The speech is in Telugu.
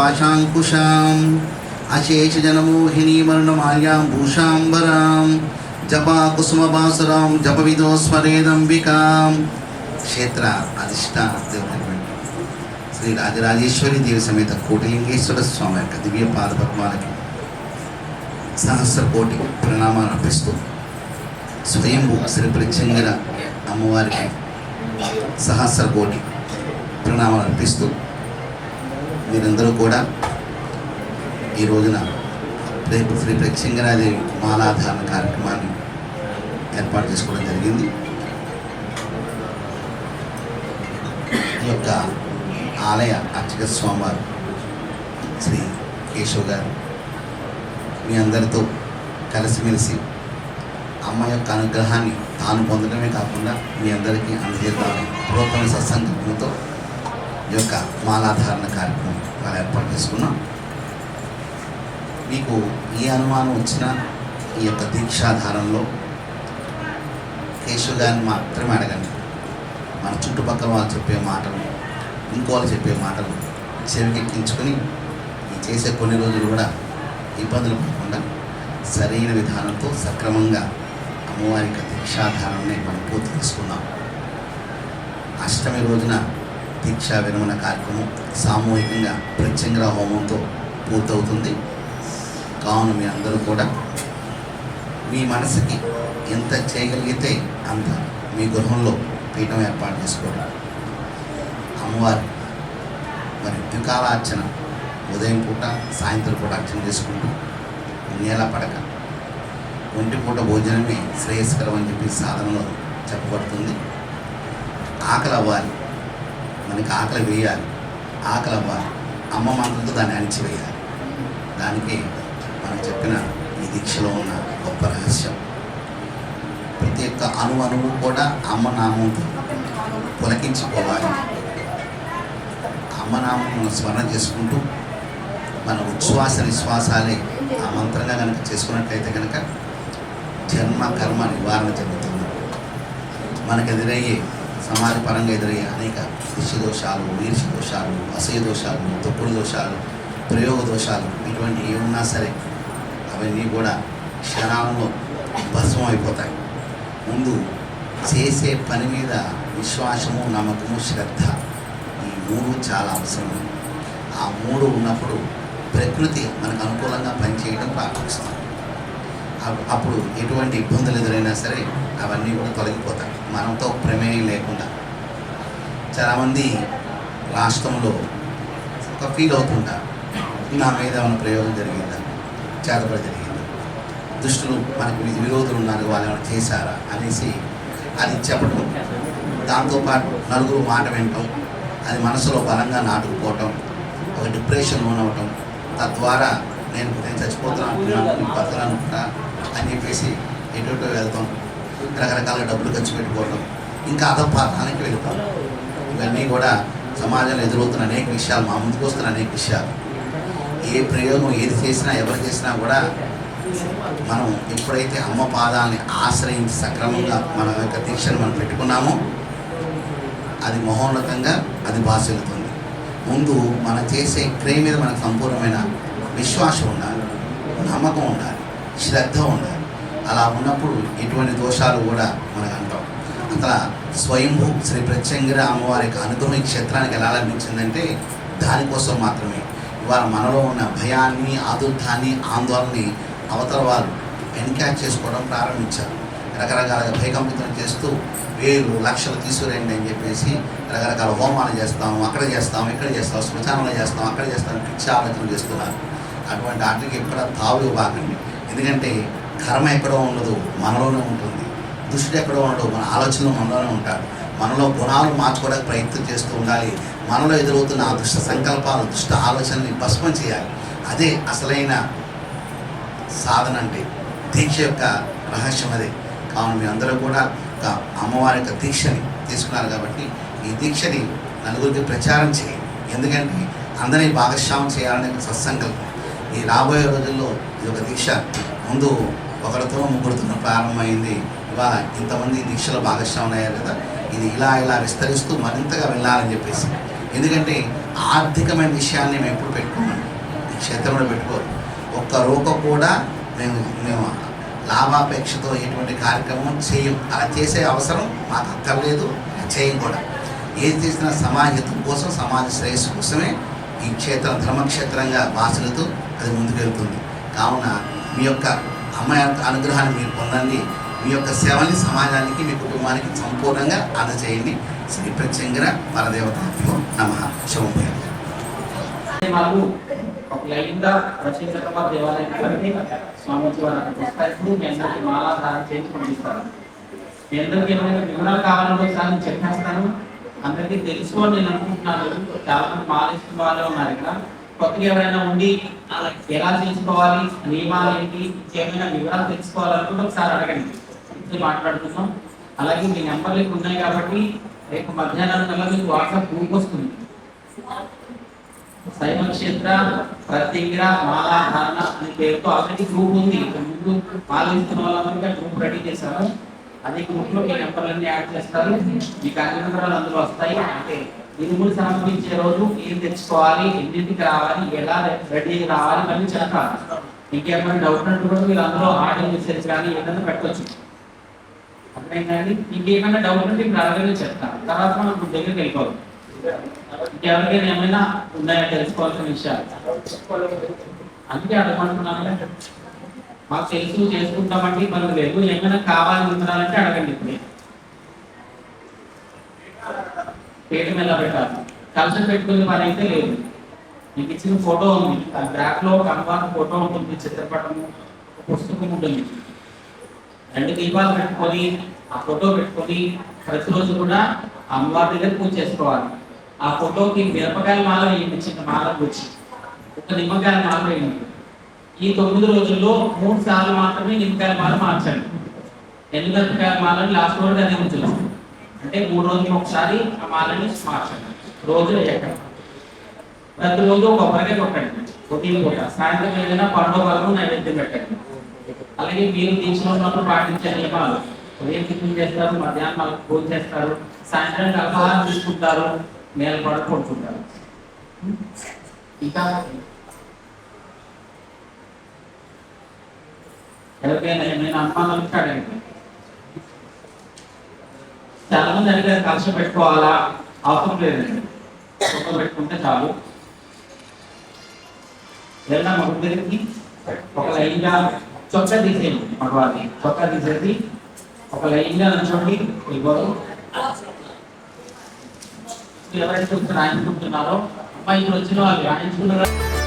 పాశాంకుశాం అశేషజనమోహినీమరణమాల్యాం భూషాంబరాం జపా జప విదో స్మరేదంబికాం క్షేత్ర అధిష్టాన శ్రీ రాజరాజేశ్వరి దేవి సమేత కోటిలింగేశ్వర స్వామి యొక్క దివ్య పాదపద్మాలకి సహస్ర కోటి ప్రణామాలు అర్పిస్తూ స్వయంభు శ్రీ ప్రత్యంగర అమ్మవారికి సహస్ర కోటి ప్రణామాలు అర్పిస్తూ మీరందరూ కూడా ఈ రోజున రేపు శ్రీ ప్రత్యంగరాదేవి మాలాధారణ కార్యక్రమాన్ని ఏర్పాటు చేసుకోవడం జరిగింది. ఈ యొక్క ఆలయ అర్చక స్వామివారు శ్రీ కేశవ్ గారు మీ అందరితో కలిసిమెలిసి అమ్మ యొక్క అనుగ్రహాన్ని తాను పొందడమే కాకుండా మీ అందరికీ అందజేద్దామని పూర్వతమ సత్సంకల్పంతో యొక్క మాలాధారణ కార్యక్రమం వాళ్ళు ఏర్పాటు చేసుకున్నాం. మీకు ఏ అనుమానం వచ్చినా ఈ యొక్క దీక్షాధారంలో కేశవ్ గారిని మాత్రమే అడగండి. మన చుట్టుపక్కల వాళ్ళు చెప్పే మాటలు ఇంకోళ్ళు చెప్పే మాటలు చెవికెక్కించుకొని ఈ చేసే కొన్ని రోజులు కూడా ఇబ్బందులు పడకుండా సరైన విధానంతో సక్రమంగా అమ్మవారి యొక్క దీక్షాధారాన్ని మనం పూర్తి చేసుకుందాం. అష్టమి రోజున దీక్షా విరమణ కార్యక్రమం సామూహికంగా ప్రత్యంగ్ర హోమంతో పూర్తవుతుంది. కావున మీ అందరూ కూడా మీ మనసుకి ఎంత చేయగలిగితే అంత మీ గృహంలో పీఠం ఏర్పాటు చేసుకోవడం అమ్మవారు మరి ద్వికాలార్చన ఉదయం పూట సాయంత్రం పూట అర్చన చేసుకుంటూ నేల పడక. ఒంటి పూట భోజనమే శ్రేయస్కరం అని చెప్పి సాధనలో చెప్పబడుతుంది. ఆకలి అవ్వాలి మనకి ఆకలి వేయాలి. ఆకలి అవ్వాలి. అమ్మ మంత్రంతో దాన్ని అణిచివేయాలి. దానికి మనం చెప్పిన ఈ దీక్షలో ఉన్న గొప్ప రహస్యం. ప్రతి ఒక్క అణు అణువు కూడా అమ్మ నామంతో పులకించుకోవాలి అమ్మ నామం స్మరణ చేసుకుంటూ మన ఉచ్ఛ్వాస నిశ్వాసాలే ఆ మంత్రంగా కనుక చేసుకున్నట్లయితే కనుక జన్మ కర్మ నివారణ జరుగుతుంది. మనకు ఎదురయ్యే సమాజ పరంగా ఎదురయ్యే అనేక దిశ దోషాలు వీర్ష దోషాలు అసహ్య దోషాలు తొక్కుడు దోషాలు ప్రయోగ దోషాలు ఇటువంటి ఏమున్నా సరే అవన్నీ కూడా క్షణాలలో భస్మం అయిపోతాయి. ముందు చేసే పని మీద విశ్వాసము నమ్మకము శ్రద్ధ ఈ మూడు చాలా అవసరం ఆ మూడు ఉన్నప్పుడు ప్రకృతి మనకు అనుకూలంగా పనిచేయడం ప్రారంభిస్తాం అప్- అప్పుడు ఎటువంటి ఇబ్బందులు ఎదురైనా సరే అవన్నీ కూడా తొలగిపోతాయి. మనతో ప్రమేయం లేకుండా చాలామంది రాష్ట్రంలో ఒక ఫీల్ అవుతుంటారు నా మీద ఏమైనా ప్రయోగం జరిగిందా? చేతపడి జరిగిందా? దుష్టులు మనకు విరోధులు ఉన్నారు వాళ్ళు ఏమైనా చేశారా అనేసి అది చెప్పడం దాంతోపాటు నలుగురు మాట వినటం అది మనసులో బలంగా నాటుకుపోవటం ఒక డిప్రెషన్ లోనవటం తద్వారా నేను నేను చచ్చిపోతున్నాను అనుకున్నాను నేను అనుకుంటా అని చెప్పేసి ఎటు వెళ్తాం. రకరకాల డబ్బులు ఖర్చు పెట్టుకోవడం ఇంకా అధపాతానికి వెళ్తాం. ఇవన్నీ కూడా సమాజంలో ఎదురవుతున్న అనేక విషయాలు మా ముందుకు వస్తున్న అనేక విషయాలు. ఏ ప్రయోగం ఏది చేసినా ఎవరు చేసినా కూడా మనం ఎప్పుడైతే అమ్మ పాదాలని ఆశ్రయించి సక్రమంగా మన యొక్క దీక్షను మనం పెట్టుకున్నామో అది మహోన్నతంగా అది బాసిల్లుతుంది ముందు మనం చేసే క్రియ మీద మనకు సంపూర్ణమైన విశ్వాసం ఉండాలి నమ్మకం ఉండాలి శ్రద్ధ ఉండాలి. అలా ఉన్నప్పుడు ఇటువంటి దోషాలు కూడా మనకు అంటాం అట్లా స్వయంభూ శ్రీ ప్రత్యంగిర అమ్మవారి యొక్క అనుగ్రహం ఈ క్షేత్రానికి ఎలా లభించిందంటే దానికోసం మాత్రమే. ఇవాళ మనలో ఉన్న భయాన్ని ఆదుర్ధాన్ని ఆందోళనని అవతల వారు ఎన్క్యాచ్ చేసుకోవడం ప్రారంభించారు. రకరకాలుగా భయకంపితం చేస్తూ వేలు లక్షలు తీసుకురండి అని చెప్పేసి రకరకాల హోమాలు చేస్తాము అక్కడ చేస్తాం ఇక్కడ చేస్తాం శ్మశానంలో చేస్తాం అక్కడ చేస్తాం పిచ్చి ఆలోచనలు చేస్తున్నారు. అటువంటి వాటికి ఎక్కడ తావు ఇవ్వకండి. ఎందుకంటే కర్మ ఎక్కడో ఉండదు మనలోనే ఉంటుంది. దుష్టుడు ఎక్కడో ఉండదు మన ఆలోచనలు మనలోనే ఉంటాడు మనలో గుణాలు మార్చుకోవడానికి ప్రయత్నం చేస్తూ ఉండాలి. మనలో ఎదురవుతున్న ఆ దుష్ట సంకల్పాలు దుష్ట ఆలోచనల్ని భస్మం చేయాలి. అదే అసలైన సాధన అంటే దీక్ష యొక్క రహస్యం అదే. కావున మీ అందరూ కూడా ఒక అమ్మవారి యొక్క దీక్షని తీసుకున్నారు కాబట్టి ఈ దీక్షని నలుగురికి ప్రచారం చేయండి ఎందుకంటే అందరినీ భాగస్వామ్యం చేయాలనే సత్సంకల్పం. ఈ రాబోయే రోజుల్లో ఇది ఒక దీక్ష ముందు ఒకరితో ముగ్గురితో ప్రారంభమైంది. ఇవాళ ఇంతమంది దీక్షలో భాగస్వామి అయ్యారు కదా ఇది ఇలా ఇలా విస్తరిస్తూ మరింతగా వెళ్ళాలని చెప్పేసి. ఎందుకంటే ఆర్థికమైన విషయాన్ని మేము ఎప్పుడు పెట్టుకోమండి ఈ క్షేత్రంలో పెట్టుకోరు ఒక్క రూప కూడా మేము మేము లాభాపేక్షతో ఎటువంటి కార్యక్రమం చేయం. అలా చేసే అవసరం మాకు అక్కర్లేదు. చేయం కూడా. ఏది చేసినా సమాజ కోసం సమాజ శ్రేయస్సు కోసమే ఈ క్షేత్రం ధర్మక్షేత్రంగా భాషలతో అది ముందుకెళ్తుంది. కావున మీ యొక్క అమ్మ యొక్క అనుగ్రహాన్ని మీరు పొందండి. మీ యొక్క సేవల్ని సమాజానికి మీ కుటుంబానికి సంపూర్ణంగా అందజేయండి. శ్రీ ప్రత్యంగర పరదేవతాభ్యో నమ. శుభం మాకు ఒక లైన్గా రచయితమ్మ దేవాలయం కలిపి స్వామీజీ వారు అక్కడికి మీ అందరికీ మాలాధారం చేసి పంపిస్తారు. మీ అందరికీ ఏమైనా వివరాలు కావాలంటే ఒకసారి చెప్పేస్తాను. అందరికీ తెలుసుకోని నేను అనుకుంటున్నాను. చాలా మంది మాలేస్తున్న వాళ్ళే ఉన్నారు ఇక్కడ. కొత్తగా ఎవరైనా ఉండి అలా ఎలా తెలుసుకోవాలి? నియమాలు ఏంటి? ఏమైనా వివరాలు తెలుసుకోవాలనుకుంటే ఒకసారి అడగండి. ఇప్పుడు మాట్లాడుతున్నాం అలాగే మీ నెంబర్లు ఇక్కడ ఉన్నాయి కాబట్టి రేపు మధ్యాహ్నం కల్లా మీకు వాట్సాప్ గ్రూప్ వస్తుంది. శైవ క్షేత్ర ప్రతిగ్ర మాలాధారణ అనే పేరుతో ఆల్రెడీ గ్రూప్ ఉంది. ముందు మాలిస్తున్న వాళ్ళందరికీ గ్రూప్ రెడీ చేశారు అదే గ్రూప్లో మీ నెంబర్లన్నీ యాడ్ చేస్తారు. మీకు అన్ని వివరాలు అందులో వస్తాయి. అంటే ఇనుములు సమర్పించే రోజు ఏం తెచ్చుకోవాలి? ఎన్నింటికి రావాలి? ఎలా రెడీ రావాలి? ఇవన్నీ చెప్తారు ఇంకేమైనా డౌట్ ఉన్నట్టు కూడా మీరు అందులో ఆర్డర్ మెసేజ్ కానీ ఏదైనా పెట్టవచ్చు అర్థమైందండి? ఇంకేమైనా డౌట్ ఉంటే మీరు అడగనే చెప్తాను. తర్వాత మనం దగ్గరికి వెళ్ళిపోవాలి ఇంకెవరికైనా ఏమైనా ఉన్నాయా తెలుసుకోవాల్సిన విషయాలు? అందుకే అడగమంటున్నాను. మాకు తెలుసు చేసుకుంటామండి. మనకు లేదు ఏమైనా కావాలనుకున్నారంటే అడగండి ఇప్పుడు. పేట మీద పెట్టాలి? కలసం పెట్టుకుంది మరి అయితే లేదు. మీకు ఇచ్చిన ఫోటో ఉంది. ఆ బ్యాక్లో ఒక అమ్మవారి ఫోటో ఉంటుంది. చిత్రపటము పుస్తకం ఉంటుంది. రెండు దీపాలు పెట్టుకొని ఆ ఫోటో పెట్టుకొని ప్రతిరోజు కూడా అమ్మవారి దగ్గర పూజ చేసుకోవాలి. ఆ ఫోటోకి మిరపకాయల మాల వేయండి చిన్న మాల వచ్చి ఒక నిమ్మకాయ మాల వేయండి. ఈ తొమ్మిది రోజుల్లో మూడు సార్లు మాత్రమే నిమ్మకాయల మాల మార్చండి. ఎన్ని మిరపకాయల మాలని లాస్ట్ వరకు అదే ఉంచుదాం అంటే మూడు రోజులు ఒకసారి ఆ మాలని మార్చండి. రోజు ఎక్కడ? ప్రతిరోజు కొబ్బరికాయ కొట్టండి. ఉదయం పూట సాయంత్రం ఏదైనా పండుగ వరకు నైవేద్యం పెట్టండి. అలాగే మీరు దీక్షలో ఉన్నప్పుడు పాటించే నియమాలు ఉదయం టిఫిన్ చేస్తారు మధ్యాహ్నం భోజనం చేస్తారు. సాయంత్రం అల్పాహారం తీసుకుంటారు నేల పడ కొడుతుంటారు. ఇంకా? ఎవరికైనా ఏమైనా అనుమానాలు అడగండి. చాలా మంది అడిగారు కలశం పెట్టుకోవాలా అవసరం లేదండి ఫోటో పెట్టుకుంటే చాలు ఏదైనా మగ దగ్గరికి ఒక లైన్గా చొక్కా తీసేయండి మగవారిని చొక్కా తీసేసి ఒక లైన్గా నుంచోండి ఇవ్వరు ఎవరైతే రాయించుకుంటున్నారో అమ్మాయి ఇక్కడ వచ్చిన వాళ్ళు రాయించుకున్నారు